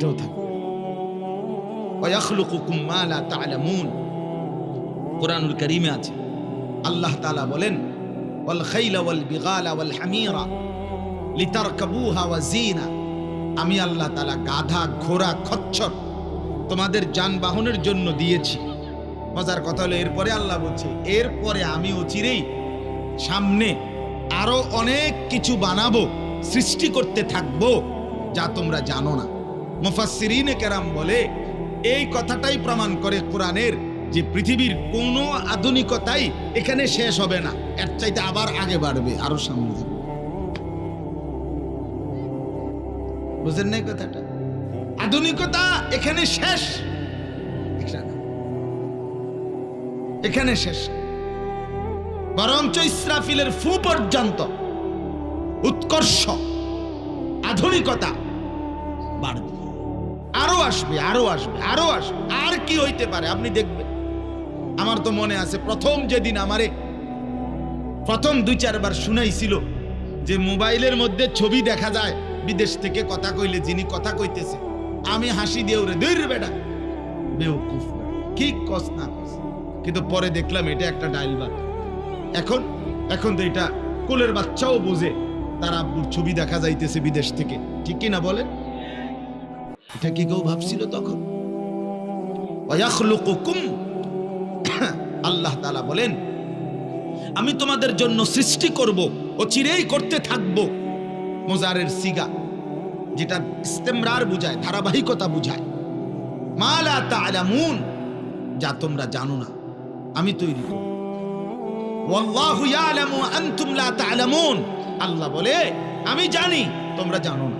এটাও থাকবে কারীমে আছে। আল্লাহ তাআলা বলেন আমি আল্লাহ তাআলা গাধা, ঘোড়া তোমাদের যানবাহনের জন্য দিয়েছি। মজার কথা হলো, এরপরে আল্লাহ বলছে, এরপরে আমি অচিরেই সামনে আরও অনেক কিছু বানাবো, সৃষ্টি করতে থাকব, যা তোমরা জানো না। মুফাসসিরিনে কেরাম বলে, এই কথাটাই প্রমাণ করে কোরআনের যে পৃথিবীর কোনো আধুনিকতাই এখানে শেষ হবে না। এর চাইতে আবার আগে বাড়বে, আরও সামনে যাবে। বুঝেন নাই কথাটা? আধুনিকতা এখানে শেষ। এখানে শেষ। বরঞ্চ ইসরাফিলের ফু পর্যন্ত উৎকর্ষ, আধুনিকতা বাড়বে। আরও আসবে আরও আসবে আরও আসবে। আর কি হইতে পারে, আপনি দেখবেন। আমার তো মনে আছে, প্রথম যেদিন আমারে প্রথম দুই চারবার শুনাইছিল যে মোবাইলের মধ্যে ছবি দেখা যায়, বিদেশ থেকে কথা কইলে যিনি কথা কইতেছে। আমি হাসি দিয়ে ওরে দৈর বেটা। বেউকুফ কি কস না কস। কিন্তু পরে দেখলাম এটা একটা ডাইল ভাত এখন এখন তো এটা কোলের বাচ্চাও বোঝে, তার আব্বুর ছবি দেখা যাইতেছে বিদেশ থেকে। ঠিক কি না বলেন? এটা কি কেউ ভাবছিল তখন? আল্লাহ তাআলা বলেন, আমি তোমাদের জন্য সৃষ্টি করব ও চিরেই করতে থাকব। মোজারের সিগা, যেটা ইস্তেমরার বুঝায়, ধারাবাহিকতা বুঝায়। মালা তাআলামুন, যা তোমরা জানো না, আমি তৈরি করব। আল্লাহ বলে, আমি জানি, তোমরা জানো না।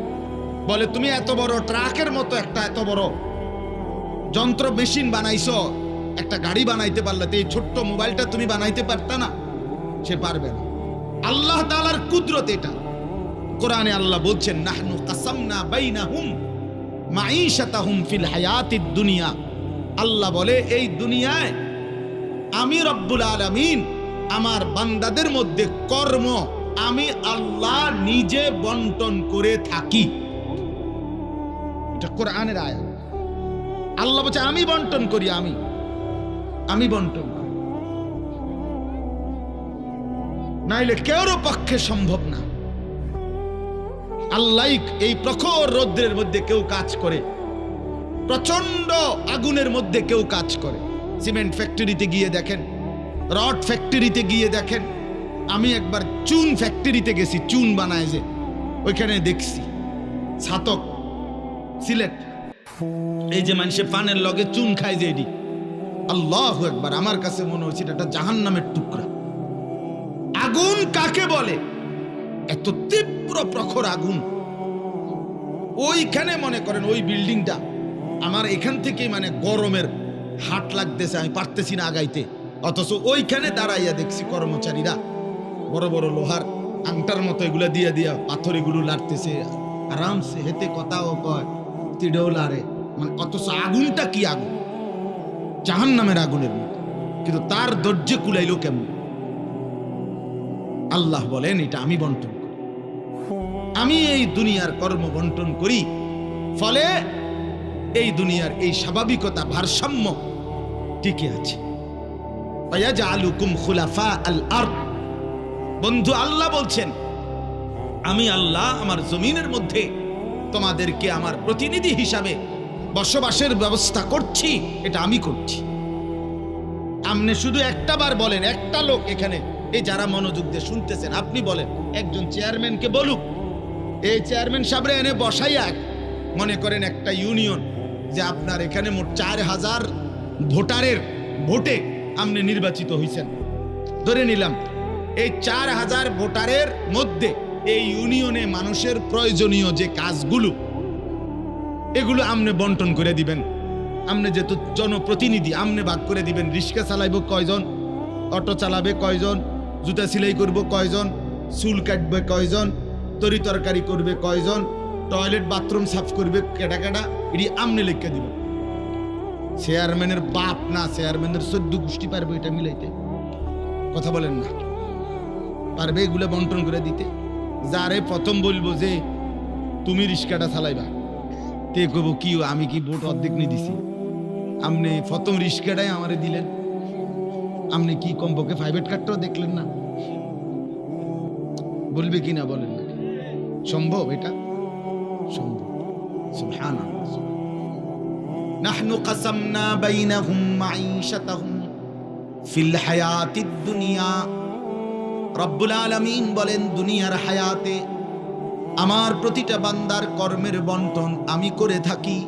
বলে, তুমি এত বড় ট্রাকের মতো একটা এত বড় যন্ত্র মেশিন বানাইছো, একটা গাড়ি বানাইতে পারলে তো এই ছোট্ট মোবাইলটা তুমি বানাইতে পারতা না? সে পারবে না। আল্লাহ তাআলার কুদরত এটা। কোরআনে আল্লাহ বলছেন, নাহনু কাসামনা বাইনাহুম মাঈশাতাহুম ফিল হায়াতিদ দুনিয়া। আল্লাহ বলে, এই দুনিয়ায় আমি রব্বুল আলামিন আমার বান্দাদের মধ্যে কর্ম আমি আল্লাহ নিজে বন্টন করে থাকি। এটা কোরআনের আয়াত। আল্লাহ বলছে, আমি বন্টন করি, আমি। আমি বন্টন করি। নাইলে কেউরও পক্ষে সম্ভব না। আল্লাহ এই প্রখর রৌদ্রের মধ্যে কেউ কাজ করে। প্রচণ্ড আগুনের মধ্যে কেউ কাজ করে। সিমেন্ট ফ্যাক্টরিতে গিয়ে দেখেন, রড ফ্যাক্টরিতে গিয়ে দেখেন। আমি একবার চুন ফ্যাক্টরিতে গেছি, চুন বানায় যে, ওইখানে দেখছি। ছাতক সিলেট এই যে মানুষে পানের লগে চুন খায় যে এটি। আল্লাহ একবার আমার কাছে মনে হচ্ছে এটা জাহান নামের টুকরা। আগুন কাকে বলে? এত তীব্র প্রখর আগুন। ওইখানে মনে করেন ওই বিল্ডিংটা আমার এখান থেকেই মানে গরমের হাট লাগতেছে, আমি পারতেছি না আগাইতে। অথচ ওইখানে দাঁড়াইয়া দেখছি কর্মচারীরা বড় বড় লোহার আংটার মতো এগুলা দিয়ে দিয়া পাথর এগুলো লাড়তেছে। আরামসে হেতে কথাও কয়। তিডেও লারে মানে অথচ আগুনটা কি আগুন? জাহান নামের আগুনের মতো। কিন্তু তার ধৈর্য কুলাইলো কেমন? আল্লাহ বলেন, এটা আমি বন্টন করি। আমি এই দুনিয়ার কর্ম বন্টন করি। ফলে এই দুনিয়ার এই স্বাভাবিকতা ভারসাম্য টিকে আছে। বন্ধু, আল্লাহ বলছেন, আমি আল্লাহ আমার জমিনের মধ্যে তোমাদেরকে আমার প্রতিনিধি হিসাবে বসবাসের ব্যবস্থা করছি, এটা আমি করছি। আপনি শুধু একটা বার বলেন, একটা লোক এখানে এই যারা মনোযোগ দিয়ে শুনতেছেন, আপনি বলেন, একজন চেয়ারম্যানকে বলুক। এই চেয়ারম্যান সাহেবরে এনে বসাইয়া মনে করেন একটা ইউনিয়ন, যে আপনার এখানে মোট চার হাজার ভোটারের ভোটে আপনি নির্বাচিত হয়েছেন ধরে নিলাম, এই চার হাজার ভোটারের মধ্যে এই ইউনিয়নে মানুষের প্রয়োজনীয় যে কাজগুলো, এগুলো আমনে বন্টন করে দিবেন। আমনে যেহেতু জনপ্রতিনিধি, আমনে ভাগ করে দিবেন। রিক্সা চালাইব কয়জন? অটো চালাবে কয়জন? জুতা সেলাই করব কয়জন? চুল কাটবে কয়জন? তরি তরকারি করবে কয়জন? টয়লেট, বাথরুম সাফ করবে কেডা কেডা? এটি আমনে লিখে দিবেন চেয়ারম্যানের বাপ না, চেয়ারম্যানের চোদ্দ গোষ্ঠী পারবে এটা মিলাইতে। কথা বলেন না। পারবে এগুলো বন্টন করে দিতে। যারে প্রথম বলব যে, তুমি রিক্সাটা চালাইবা। তে কব কি আমি কি ভোট অর্ধেক নিয়ে দিছি? আপনি প্রথম রিক্সাটাই আমারে দিলেন। আপনি কি কমপক্ষে প্রাইভেট কার্ডটাও দেখলেন না। বলবে কি না বলেন না। সম্ভব এটা? সম্ভব। সুবহানাল্লাহ। নাহনু কাসামনা বাইনাহুম মাঈশাতাহুম ফিল হায়াতিদ দুনিয়া। রব্বুল আলামিন বলেন, দুনিয়ার হায়াতে আমার প্রতিটা বান্দার কর্মের বন্টন আমি করে থাকি।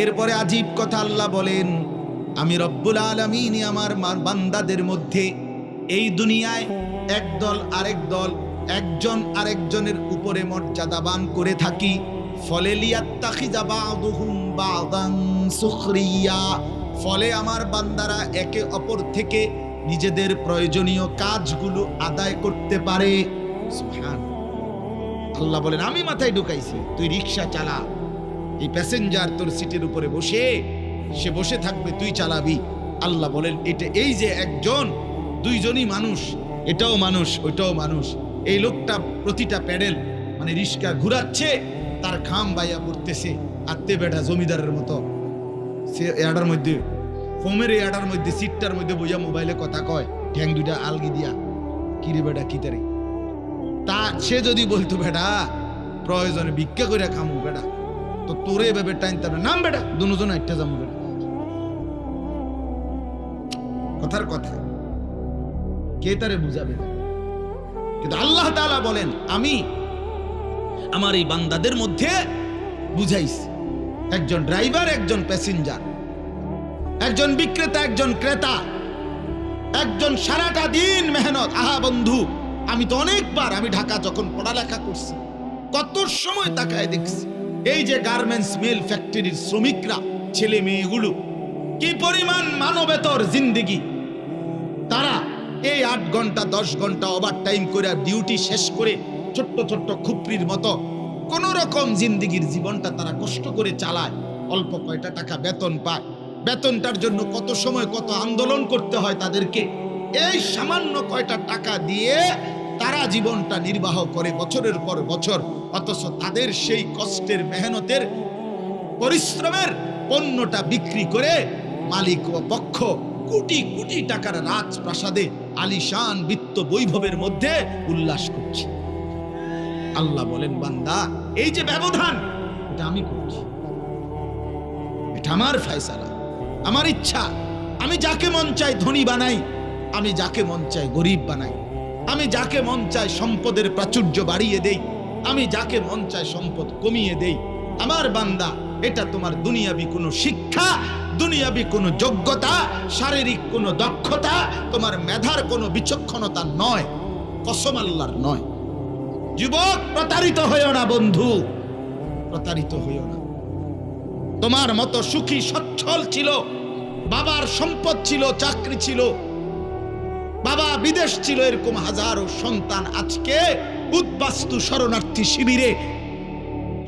এরপরে আজীব কথা আল্লাহ বলেন, আমি রব্বুল আলামিন আমার বান্দাদের মধ্যে এই দুনিয়ায় একদল আরেক দল, একজন আরেকজনের উপরে মর্যাদাবান করে থাকি। ফলে লিয়াত্তাখিজা বাদুহুম বাদান সুখরিয়া। ফলে আমার বান্দারা একে অপর থেকে নিজেদের প্রয়োজনীয় কাজগুলো আদায় করতে পারে। আল্লাহ বলেন, আমি মাথায় ঢুকাইছি, তুই রিক্সা চালা। এই প্যাসেঞ্জার তোর সিটের উপরে বসে, সে বসে থাকবে, তুই চালাবি। আল্লাহ বলেন, এটা এই যে একজন, দুইজনই মানুষ, এটাও মানুষ, ওইটাও মানুষ। এই লোকটা প্রতিটা প্যাডেল মানে রিক্সা ঘুরাচ্ছে, তার খাম বাইয়া পড়তেছে আত্মে বেটা জমিদারের মতো। সে এডার মধ্যে, ফোমের এডার মধ্যে, সিটটার মধ্যে বোঝা মোবাইলে কথা কয়, ঠ্যাং দুইটা আলগি দিয়া। কিরে বেটা, কি তারে? তা সে যদি বলতো, বেটা, প্রয়োজনে ভিক্ষা করে খামু, বেটা। তো তোরে এভাবে টাইম তার নাম বেটা, দুজন একটা যাব বেটা। কথার কথা। কে তারে বুঝাবে? কিন্তু আল্লাহ তাআলা বলেন, আমি আমার এই বান্দাদের মধ্যে বুঝাইছি। একজন ড্রাইভার, একজন প্যাসেঞ্জার। একজন বিক্রেতা, একজন ক্রেতা। একজন সারাটা দিন মেহনত। আহা বন্ধু, আমি তো অনেকবার আমি ঢাকা যখন পড়ালেখা করছি, কত সময় তাকায় দেখছি। এই যে গার্মেন্টস মিল ফ্যাক্টরির শ্রমিকরা, ছেলে মেয়েগুলো, কি পরিমাণ মানবেতর জিন্দেগি। তারা এই আট ঘণ্টা, দশ ঘণ্টা ওভার টাইম করে ডিউটি শেষ করে ছোট্ট ছোট্ট খুপড়ির মতো কোন রকম জিন্দিগির জীবনটা তারা কষ্ট করে চালায়। অল্প কয়টা টাকা বেতন পায়। বেতনটার জন্য কত সময়, কত আন্দোলন করতে হয় তাদেরকে। এই সামান্য কয়টা টাকা দিয়ে তারা জীবনটা নির্বাহ করে বছরের পর বছর। অথচ তাদের সেই কষ্টের, মেহনতের, পরিশ্রমের পণ্যটা বিক্রি করে মালিক ও পক্ষ কোটি কোটি টাকার রাজপ্রাসাদে আলিশান বিত্ত বৈভবের মধ্যে উল্লাস করছে। আল্লাহ বলেন, বান্দা, এই যে ব্যবধান, এটা আমি করছি। এটা আমার ফয়সালা, আমার ইচ্ছা। আমি যাকে মন চাই ধনী বানাই, আমি যাকে মন চাই গরিব বানাই। আমি যাকে মন চাই সম্পদের প্রাচুর্য বাড়িয়ে দেই, আমি যাকে মন চাই সম্পদ কমিয়ে দেই। আমার বান্দা, এটা তোমার দুনিয়াবি কোনো শিক্ষা, দুনিয়াবি কোনো যোগ্যতা, শারীরিক কোনো দক্ষতা, তোমার মেধার কোনো বিচক্ষণতা নয়, কসম আল্লাহর নয়। যুবক, প্রতারিত হইও না, বন্ধু। প্রতারিত হইও না। তোমার মতো সুখী, সচ্ছল ছিল। বাবার সম্পদ ছিল, চাকরি ছিল। বাবা বিদেশ ছিল, এরকম হাজারো সন্তান আজকে উদ্বাস্তু শরণার্থী শিবিরে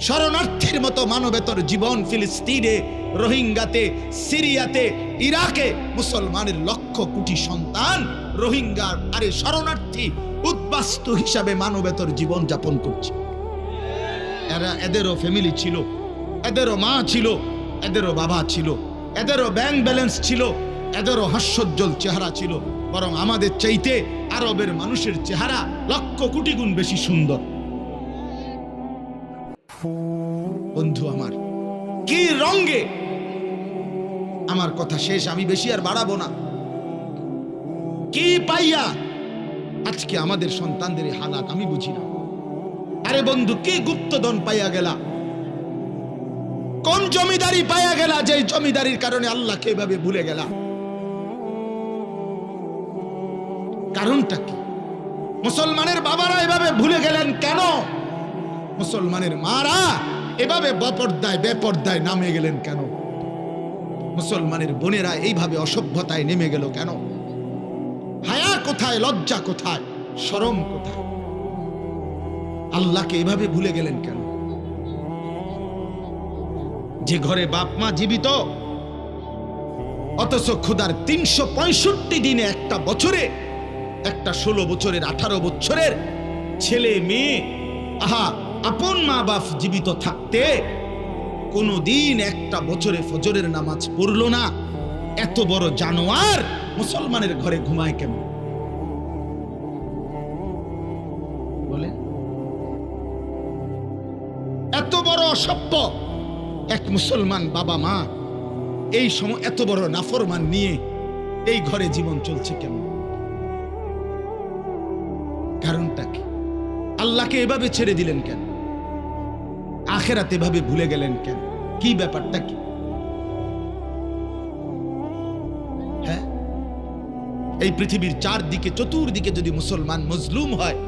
শরণার্থীর মতো মানবেতর জীবন ফিলিস্তিনে, রোহিঙ্গাতে, সিরিয়াতে, ইরাকে মুসলমানের লক্ষ কোটি সন্তান রোহিঙ্গার আরে শরণার্থী উদ্বাস্তু হিসাবে মানবেতর জীবন যাপন করছে। এরা এদেরও ফ্যামিলি ছিল, এদেরও মা ছিল, এদেরও বাবা ছিল, এদেরও ব্যাংক ব্যালেন্স ছিল, এদেরও হাস্যোজ্জ্বল চেহারা ছিল, বরং আমাদের চাইতে আরবের মানুষের চেহারা লক্ষ কোটি গুণ বেশি সুন্দর। বন্ধু আমার, কি রঙ্গে? আমার কথা শেষ, আমি বেশি আর বাড়াবো না। কি পাইয়া? আজকে আমাদের সন্তানদের হালাত আমি বুঝি না। আরে বন্ধু, কি গুপ্তধন পাইয়া গেলা? কোন জমিদারি পাইয়া গেলা যে জমিদারির কারণে আল্লাহকে এভাবে ভুলে গেলা? কারণটা কি? মুসলমানের বাবারা এভাবে ভুলে গেলেন কেন? মুসলমানের মারা এভাবে বপর্দায়, বেপর্দায় নামে গেলেন কেন? মুসলমানের বোনেরা এইভাবে অসভ্যতায় নেমে গেল কেন? হায়া কোথায়, লজ্জা কোথায়, শরম কোথায়? আল্লাহকে এভাবে ভুলে গেলেন কেন? যে ঘরে বাপ মা জীবিত, অথচ খুদার তিনশো দিনে একটা বছরে, একটা ষোলো বছরের, আঠারো বছরের ছেলে মেয়ে, আহা আপন মা বাপ জীবিত থাকতে কোনোদিন একটা বছরে ফজরের নামাজ পড়ল না। এত বড় জানোয়ার মুসলমানের ঘরে ঘুমায় কেমন? বলে এত বড় অসভ্য এক মুসলমান বাবা মা, এই সময় এত বড় নাফরমান নিয়ে এই ঘরে জীবন চলছে কেমন? কারণটা কি? আল্লাহকে এভাবে ছেড়ে দিলেন কেন? আখেরাতে এভাবে ভুলে গেলেন কেন? কি ব্যাপারটা কি? হ্যাঁ? এই পৃথিবীর চারদিকে, চতুর্দিকে যদি মুসলমান মজলুম হয়,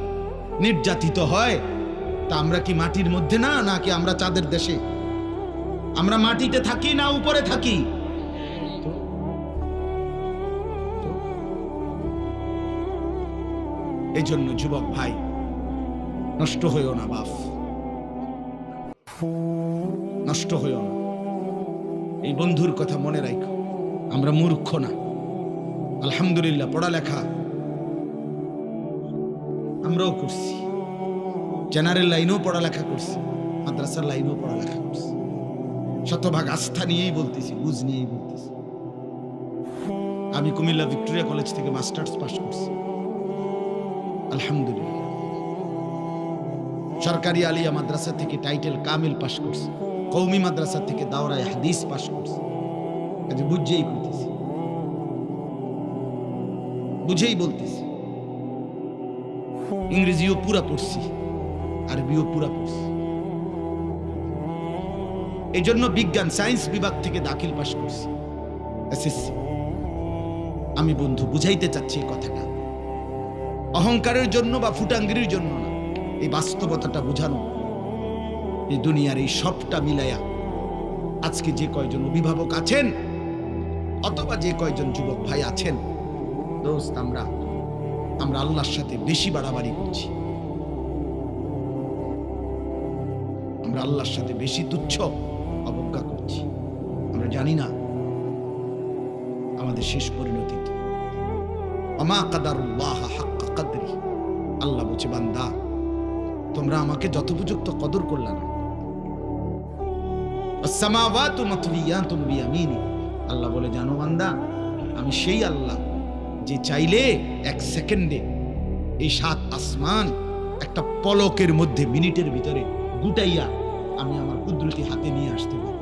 নির্যাতিত হয়, তা আমরা কি মাটির মধ্যে না, নাকি আমরা চাঁদের দেশে? আমরা মাটিতে থাকি না, উপরে থাকি? এই জন্য যুবক ভাই, নষ্ট হইও না বাপ নষ্ট হইও না। এই বন্ধুর কথা মনে রাখো আমরা মূর্খ না। আলহামদুলিল্লাহ, পড়ালেখা আমরাও করছি। জেনারেল লাইনেও পড়ালেখা করছি, মাদ্রাসার লাইনেও পড়ালেখা করছি। শতভাগ আস্থা নিয়েই বলতেছি, বুঝ নিয়েই বলতেছি। আমি কুমিল্লা ভিক্টোরিয়া কলেজ থেকে মাস্টার্স পাস করছি। আলহামদুলিল্লাহ। সরকারি আলিয়া মাদ্রাসা থেকে টাইটেল কামিল পাস করছি। কৌমি মাদ্রাসা থেকে দাওরায় হাদিস পাস করছি। কাজে বুঝেই করতেছি বুঝেই বলতেছি। ইংরেজিও পুরা পড়ছি, আরবিও পুরা পড়ছি। এই জন্য বিজ্ঞান, সায়েন্স বিভাগ থেকে দাখিল পাশ করছি। এসএসসি। আমি বন্ধু, বুঝাইতে চাচ্ছি এই কথাটা। অহংকারের জন্য বা ফুটাঙ্গিরির জন্য এই বাস্তবতাটা বুঝানো, এই দুনিয়ার এই সবটা মিলাইয়া আজকে যে কয়জন অভিভাবক আছেন অথবা যে কয়জন যুবক ভাই আছেন, দোস্ত আমরা আমরা আল্লাহর সাথে বেশি বাড়াবাড়ি করছি। আমরা আল্লাহর সাথে বেশি তুচ্ছ অবজ্ঞা করছি। আমরা জানি না আমাদের শেষ পরিণতি কি। অমা কাদারুল্লাহ তোমরা আমাকে যথোপযুক্ত কদর করলা না। আল্লাহ বলে, জানো বান্দা, আমি সেই আল্লাহ যে চাইলে এক সেকেন্ডে এই সাত আসমান একটা পলকের মধ্যে মিনিটের ভিতরে গুটাইয়া আমি আমার কুদরতি হাতে নিয়ে আসতে পারি।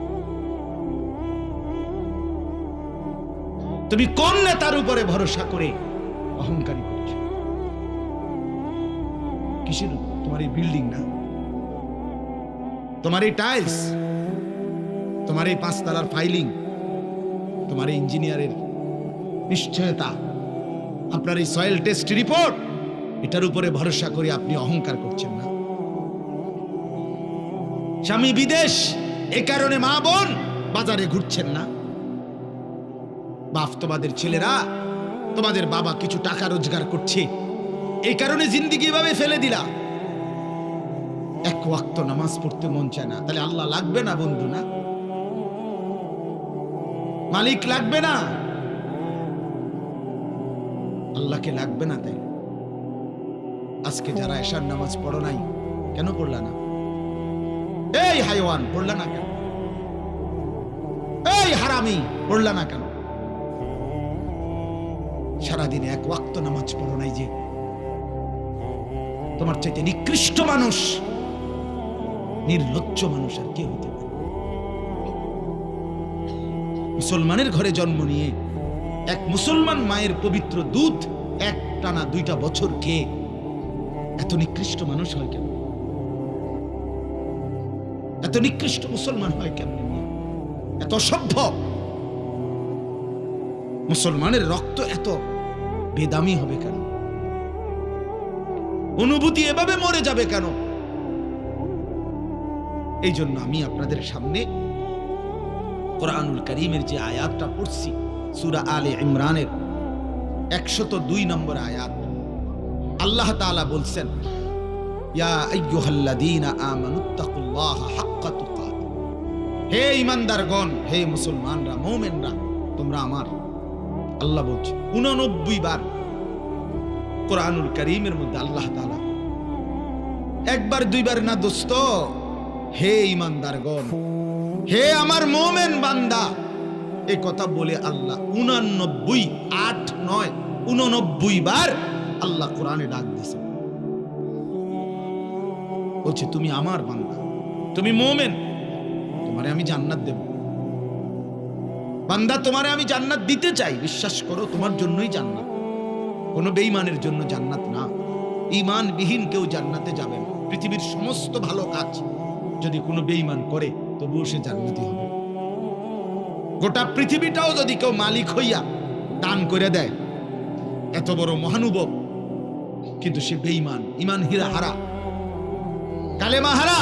তুমি কোন নেতার উপরে ভরসা করে অহংকারী করছ? কিসের উপর? তোমার এই বিল্ডিং না। তোমার এই টাইলস তোমার এই পাঁচতলার ফাইলিং তোমার এই ইঞ্জিনিয়ারের নিশ্চয়তা, আপনার এই সয়েল টেস্ট রিপোর্ট এটার উপরে ভরসা করে আপনি অহংকার করছেন না। স্বামী বিদেশ, এ কারণে মা বোন বাজারে ঘুরছেন না। বাপ তোমাদের ছেলেরা, তোমাদের বাবা কিছু টাকা রোজগার করছে। এই কারণে জিন্দিগি ভাবে ফেলে দিলা। ওয়াক্ত নামাজ পড়তে মন চায় না। তাহলে আল্লাহ লাগবে না বন্ধু না? মালিক লাগবে না? আল্লাহকে লাগবে না তাই। আজকে যারা এশার নামাজ পড়ো নাই, কেন পড়লা না? এই হাইওয়ান, পড়লা না কেন? এই হারামি, পড়লা না কেন? সারাদিনে এক ওয়াক্ত নামাজ পড়ো নাই যে। তোমার চাইতে নিকৃষ্ট মানুষ নির্লজ্জ মানুষ আর কে হতে পারে মুসলমানের ঘরে জন্ম নিয়ে এক মুসলমান মায়ের পবিত্র দুধ এক টানা দুইটা বছর খেয়ে এত নিকৃষ্ট মানুষ হয় কেন এত নিকৃষ্ট মুসলমান হয় কেমন? এত অসভ্য। মুসলমানের রক্ত এত বেদামি হবে কেন? অনুভূতি এভাবে মরে যাবে কেন? এই জন্য আমি আপনাদের সামনে কোরআনুল করিমের যে আয়াতটা পড়ছি, সুরা আলে ইমরানের একশত দুই নম্বর আয়াত, আল্লাহ তাআলা বলছেন হে ইমানদারগণ হে মুসলমানরা তোমরা আমার আল্লাহ বলছে 89 বার কোরআনুল করিমের মধ্যে আল্লাহ তাআলা, একবার, দুইবার না দোস্ত হে ইমানদারগণ, হে আমার মোমেন বান্দা। এই কথা বলে আল্লাহ উনানব্বই, আট, নয়, উননব্বই বার আল্লাহ কোরআনে ডাক দিছে বলছে, তুমি আমার বান্দা, তুমি মোমেন, তোমারে আমি জান্নাত দেব। বান্দা, তোমারে আমি জান্নাত দিতে চাই। বিশ্বাস করো, তোমার জন্যই জান্নাত। কোনো বেঈমানের জন্য জান্নাত না। ঈমানবিহীন কেউ জান্নাতে যাবে না। পৃথিবীর সমস্ত ভালো কাজ যদি কোনো বেঈমান করে, তবুও সে জান্নাতি হবে। গোটা পৃথিবীটাও যদি কেউ মালিক হইয়া দান করে দেয়, এত বড় মহানুভব। কিন্তু সে বেঈমান ইমান হীরা হারা। কালেমা হারা।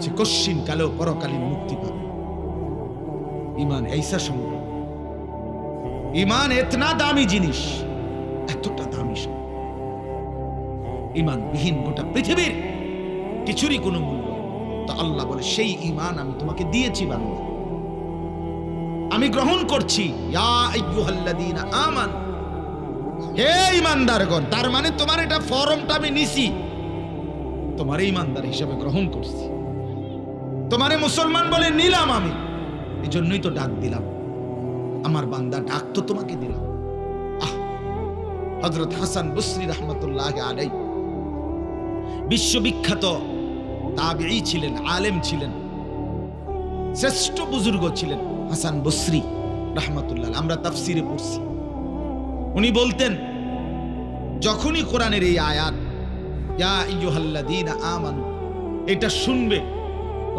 সে কশ্চিন কালেও পরকালীন মুক্তি পাবে। ইমান এইসা সম্ভব ইমান এতনা দামি জিনিস, এতটা দামি সম্পদ ইমান বিহীন গোটা পৃথিবীর কিছুরই কোনো মূল্য। তো আল্লাহ বলে, সেই ইমান আমি তোমাকে দিয়েছি বান্দা। আমি গ্রহণ করছি। আমান। হে ইমানদারগণ তার মানে তোমার এটা ফর্মটা আমি নিছি। তোমার ইমানদার হিসেবে গ্রহণ করছি। তোমারে মুসলমান বলে নিলাম আমি। এই জন্যই তো ডাক দিলাম। আমার বান্দা ডাক তো তোমাকে দিলাম। হজরত হাসান বসরি রহমতুল্লাহ আলাই বিশ্ববিখ্যাত তাবেই ছিলেন, আলেম ছিলেন, শ্রেষ্ঠ বুজুর্গ ছিলেন হাসান বসরি রহমতুল্লাহ আমরা তাফসিরে পড়ছি। উনি বলতেন, যখনই কোরআনের এই আয়াত আমানু, এটা শুনবে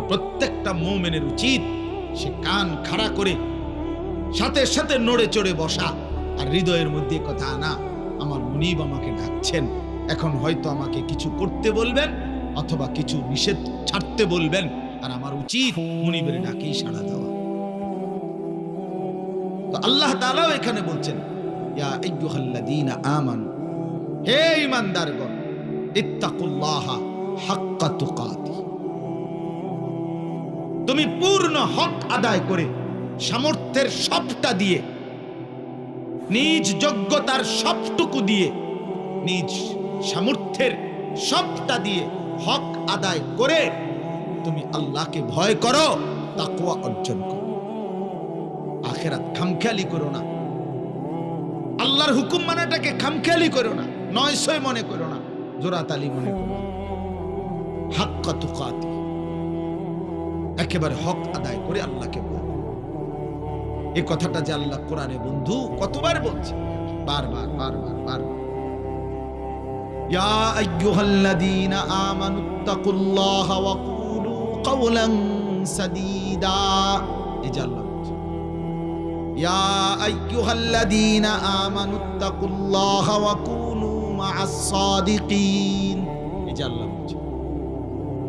প্রত্যেকটা মুমিনের উচিত, সে কান খাড়া করে সাথে সাথে নড়ে চড়ে বসা আর হৃদয়ের মধ্যে কথা আনা। আমার মুনিব আমাকে ডাকছেন, এখন হয়তো আমাকে কিছু করতে বলবেন অথবা কিছু নিষেধ ছাড়তে বলবেন, আর আমার উচিত মুনিবের ডাকেই সাড়া দেওয়া। তো আল্লাহ তাআলাও এখানে বলছেন হে ইত্তাকুল্লাহা হাক্কা তুমি পূর্ণ হক আদায় করে সামর্থ্যের সবটা দিয়ে, নিজ যোগ্যতার সবটুকু দিয়ে, নিজ সামর্থ্যের সবটা দিয়ে হক আদায় করে তুমি আল্লাহকে ভয় করো তাকুয়া অর্জন করো। আখেরাত খামখেয়ালি করো না। আল্লাহর হুকুম মানাটাকে খামখেয়ালি করো না নয়সয় মনে করো না জোরাতালি মনে করো। একেবারে হক আদায় করে আল্লাহকে বলবে এই কথাটা যে আল্লাহ কোরআনে বন্ধু কতবার বলছে? বারবার বারবার বারবার। يا أيها الذين آمنوا اتقوا الله وقولوا قولا سديدا. إجلت. يا أيها الذين آمنوا اتقوا الله وكونوا مع الصادقين. إجلت.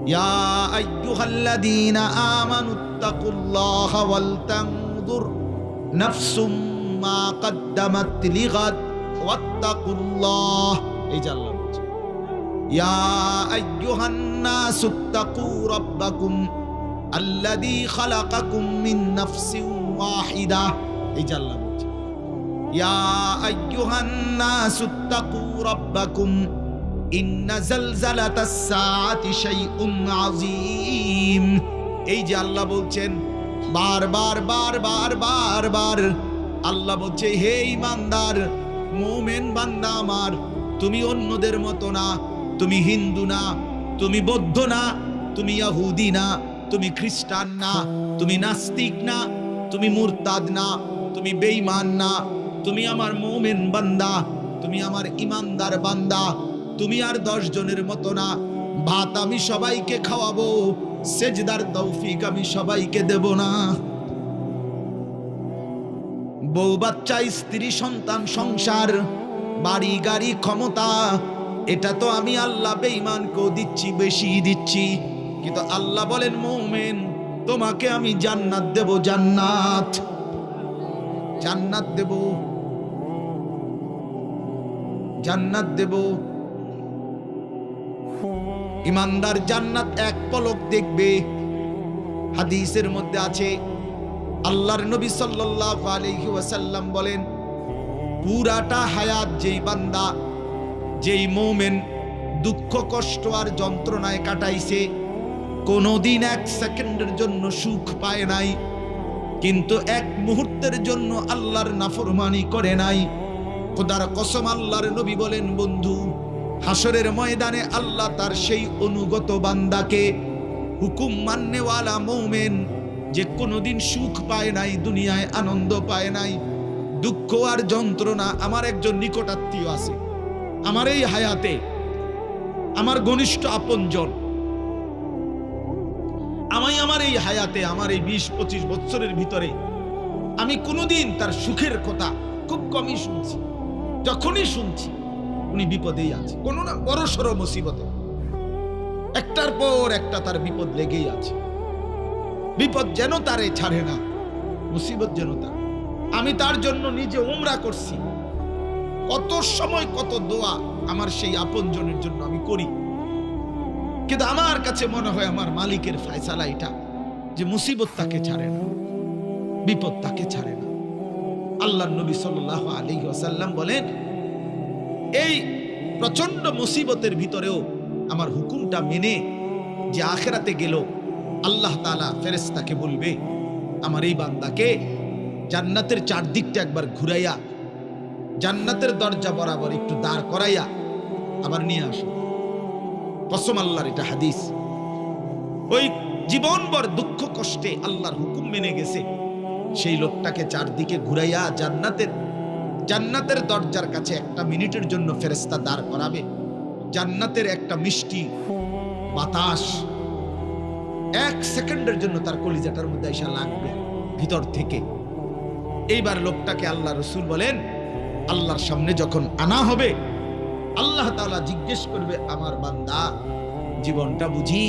يا أيها الذين آمنوا اتقوا الله ولتنظر نفس ما قدمت لغد. واتقوا الله. إجلت. ইয়া আইয়ুহান নাস তাকু রাব্বাকুম আল্লাযী খালাকাকুম মিন নাফসিন এই যে আল্লাহ বলছে। ইয়া আইয়ুহান নাস তাকু রাব্বাকুম ইন্না জালজালাতাস এই যে আল্লাহ বলছেন বারবার বারবার বারবার আল্লাহ বলছে, হে ইমানদার, মোমেন বান্দা আমার, তুমি অন্যদের মতো না। তুমি হিন্দু না, তুমি বৌদ্ধ না, তুমি ইয়াহুদি না, তুমি খ্রিস্টান না, তুমি নাস্তিক না, তুমি মুরতাদ না, তুমি বেঈমান না, তুমি আমার মোমেন বান্দা, তুমি আমার ইমানদার বান্দা, তুমি আর দশ জনের মতো না। ভাত আমি সবাইকে খাওয়াবো, সেজদার তৌফিক আমি সবাইকে দেব না। বউ বাচ্চা, স্ত্রী, সন্তান, সংসার, বাড়ি, গাড়ি, ক্ষমতা এটা তো আমি আল্লাহ বেঈমানকেও দিচ্ছি, বেশি দিচ্ছি। কিন্তু আল্লাহ বলেন, মৌমেন, তোমাকে আমি জান্নাত দেব, জান্নাত। জান্নাত দেব। জান্নাত দেব। ইমানদার জান্নাত এক পলক দেখবে। হাদিসের মধ্যে আছে, আল্লাহর নবী সাল্লাল্লাহু আলাইহি ওয়াসাল্লাম বলেন, পুরাটা হায়াত যেই বান্দা যেই মোমেন দুঃখ, কষ্ট আর যন্ত্রণায় কাটাইছে, কোনোদিন এক সেকেন্ডের জন্য সুখ পায় নাই, কিন্তু এক মুহূর্তের জন্য আল্লাহর নাফরমানি করে নাই। খোদার কসম আল্লাহর নবী বলেন, বন্ধু হাসরের ময়দানে আল্লাহ তার সেই অনুগত বান্দাকে হুকুম মান্যওয়ালা মৌমেন যে কোনোদিন সুখ পায় নাই, দুনিয়ায় আনন্দ পায় নাই, দুঃখ আর যন্ত্রণা আমার একজন নিকটাত্মীয় আছে। আমার এই হায়াতে আমার ঘনিষ্ঠ আপনজন। আমি আমার এই হায়াতে, আমার এই বিশ, পঁচিশ বছরের ভিতরে আমি কোনোদিন তার সুখের কথা খুব কমই শুনছি, যখনই শুনছি উনি বিপদেই আছে। কোনো না, বড় সড়ো মুসিবতে। একটার পর একটা তার বিপদ লেগেই আছে। বিপদ যেন তারে ছাড়ে না, মুসিবত যেন তার। আমি তার জন্য নিজে উমরা করছি। কত সময়, কত দোয়া আমার সেই আপনজনের জন্য আমি করি। কিন্তু আমার কাছে মনে হয় আমার মালিকের ফায়সালা এটা যে মুসিবত তাকে ছাড়ে না, বিপদ তাকে ছাড়ে না। আল্লাহ নবী সাল্লাহ আলী ওয়াসাল্লাম বলেন, এই প্রচণ্ড মুসিবতের ভিতরেও আমার হুকুমটা মেনে যে আখেরাতে গেল আল্লাহ তালা ফেরেস্তাকে বলবে, আমার এই বান্দাকে জান্নাতের চারদিকটা একবার ঘুরাইয়া জান্নাতের দরজা বরাবর একটু দাঁড় করাইয়া আবার নিয়ে আসো। কসম আল্লাহর এটা হাদিস। ওই জীবনভর দুঃখ কষ্টে আল্লাহর হুকুম মেনে গেছে। সেই লোকটাকে চারদিকে ঘুরাইয়া জান্নাতের জান্নাতের দরজার কাছে একটা মিনিটের জন্য ফেরেস্তা দাঁড় করাবে। জান্নাতের একটা মিষ্টি বাতাস এক সেকেন্ডের জন্য তার কলিজাটার মধ্যে এসে লাগবে ভিতর থেকে। এইবার লোকটাকে আল্লাহ রসুল বলেন আল্লাহর সামনে যখন আনা হবে, আল্লাহ তাআলা জিজ্ঞেস করবে, আমার বান্দা, জীবনটা বুঝি?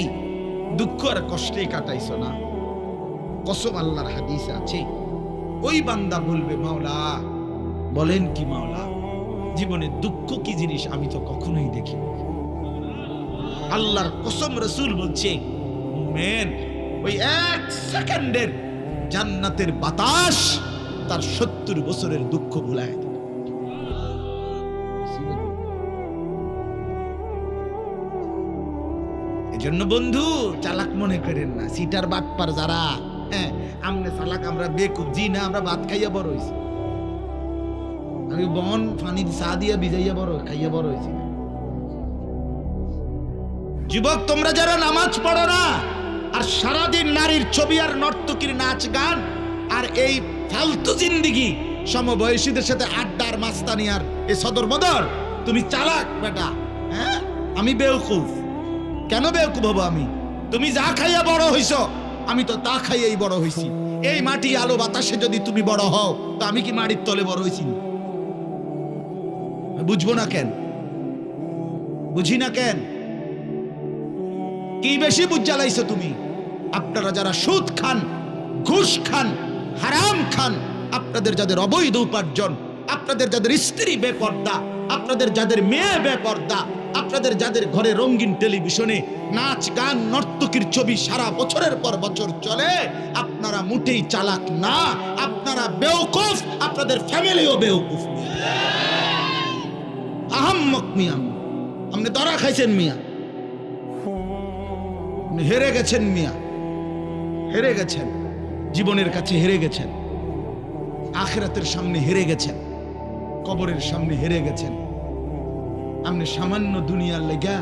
দুঃখ আর কষ্টে কাটাইছো না? কসম আল্লাহর হাদিস আছে। ওই বান্দা বলবে, মাওলা, বলেন কি মাওলা, জীবনে দুঃখ কি জিনিস আমি তো কখনোই দেখি আল্লাহর কসম রসুল বলছে ওই এক সেকেন্ডের জান্নাতের বাতাস তার সত্তর বছরের দুঃখ ভুলায় এজন্য বন্ধু, চালাক মনে করেন না। সিটার বাটপার যারা হ্যাঁ আমনে চালাক আমরা বেকুব, জি না, আমরা ভাত খাইয়া বড় হয়েছি আমি বন ফানি চা দিয়া ভিজাইয়া বড়, খাইয়া বড় হয়েছি যুবক, তোমরা যারা নামাজ পড়ো না, আর সারাদিন নারীর ছবি আর নর্তকীর নাচ গান, আর এই ফালতু জিন্দিগি, সমবয়সীদের সাথে আড্ডার মাস্তানি আর এ সদর বদর, তুমি চালাক বেটা হ্যাঁ? আমি বেউকুফ। কেন বেউকুফ হব আমি? তুমি যা খাইয়া বড় হইছ, আমি তো তা খাইয়াই বড় হইছি। এই মাটি আলো বাতাসে যদি তুমি বড় হও, তো আমি কি মাটির তলে বড় হইছি? বুঝব না কেন? বুঝি না কেন? কি বেশি বুঝ জ্বালাইছো তুমি? আপনারা যারা সুদ খান, ঘুষ খান, হারাম খান, আপনাদের যাদের অবৈধ উপার্জন, আপনাদের যাদের স্ত্রী বেপর্দা, আপনাদের যাদের মেয়ে বেপর্দা আপনাদের যাদের ঘরে রঙিন টেলিভিশনে নাচ, গান, নর্তকীর ছবি সারা বছরের পর বছর চলে, আপনারা মোটেই চালাক না, আপনারা বেওকুফ, আপনাদের ফ্যামিলিও বেওকুফ আহাম্মক মিয়া। আপনি খাইছেন মিয়া। হেরে গেছেন মিয়া। হেরে গেছেন। জীবনের কাছে হেরে গেছেন। আখেরাতের সামনে হেরে গেছেন। কবরের সামনে হেরে গেছেন। আপনি সামান্য দুনিয়ার লেগা,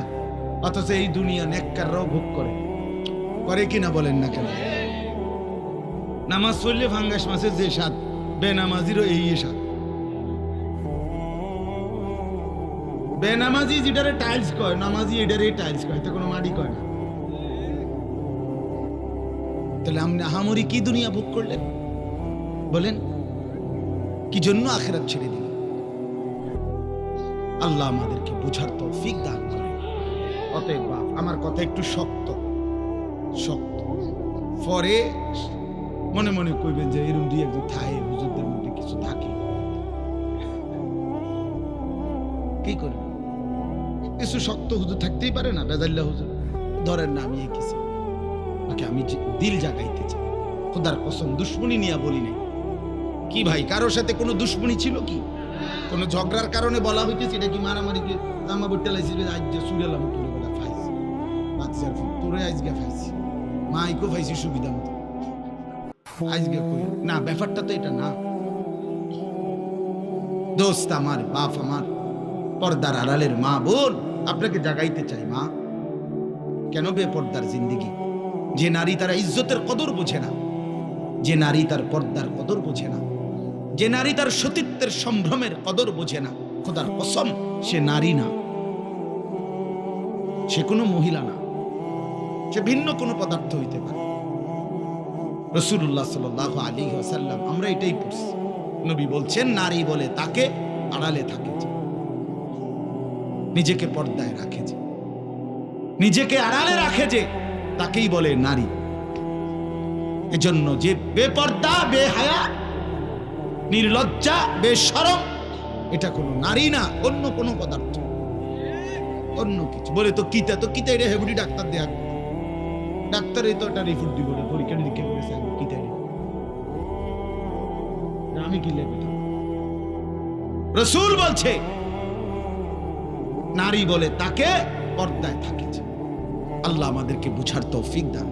অথচ এই দুনিয়া নেককাররাও ভোগ করে। করে কিনা বলেন না কেন? নামাজ পড়লে ফাঙ্গাস মাছের যে স্বাদ, বেনামাজিরও এই স্বাদ। বেনামাজি যেটারে টাইলস কয়, নামাজি এটারে টাইলস কয় তো কোনো মাটি কয় না। তাহলে আপনি আহামরি কি দুনিয়া ভোগ করলেন? বলেন, কি জন্য আখেরাত ছেড়ে দিলেন? আল্লাহ আমাদেরকে বুঝার তৌফিক দান করে অতএব বাপ, আমার কথা একটু শক্ত। শক্ত। পরে মনে মনে কইবেন যে এরম দুই একজন থাকে হুজুরদের মধ্যে কিছু থাকে। কি করবেন কিছু শক্ত হুজুর থাকতেই পারে না, বেজাল্লা হুজুর। ধরেন না, আমি কিছু ওকে, আমি দিল জাগাইতে চাই। খোদার কসম, দুশ্মনী নিয়ে বলি নাই। কি ভাই, কারোর সাথে কোনো দুশ্মনী ছিল কি? কোনো ঝগড়ার কারণে বলা হইতেছে, এটা কি মারামারি কি? জামা বুট্টা লাইছি আজ যে সুরেলাম তুলে বেলা ফাইছি। বাচ্চার তোরে আজকে ফাইছি। মাইকো ফাইছি সুবিধা মতো। আজকে কই? না, ব্যাপারটা তো এটা না। দোস্ত আমার, বাপ আমার, পর্দার আড়ালের মা বোন, আপনাকে জাগাইতে চাই, মা। কেন বেপর্দার জিন্দিগি? যে নারী তারা ইজ্জতের কদর বোঝে না। যে নারী তার পর্দার কদর বোঝে না। যে নারী তার সতীত্বের সম্ভ্রমের কদর বোঝে না, খোদার কসম, সে নারী না। সে কোনো মহিলা না। সে ভিন্ন কোনো পদার্থ হইতে পারে। রসুল্লাহ সাল আলী ওসাল্লাম আমরা এটাই পড়ছি। নবী বলছেন, নারী বলে তাকে, আড়ালে থাকে নিজেকে পর্দায় রাখে যে। নিজেকে আড়ালে রাখে যে, তাকেই বলে নারী। এজন্য যে বেপর্দা, বেহায়া নির্লজ্জা, বেশরম। এটা কোনো নারী না, অন্য কোনো পদার্থ। অন্য কিছু। বলে তো কিতা তো কিতা এটা হেবুডি ডাক্তার দেয়া? ডাক্তারই তো একটা রিপোর্ট দিব না পরীক্ষা নিরীক্ষা করেছে এটা। আমি কি লেগে রসুল বলছে, নারী বলে তাকে পর্দায় থাকে আল্লাহ আমাদেরকে বুঝার তৌফিক দান।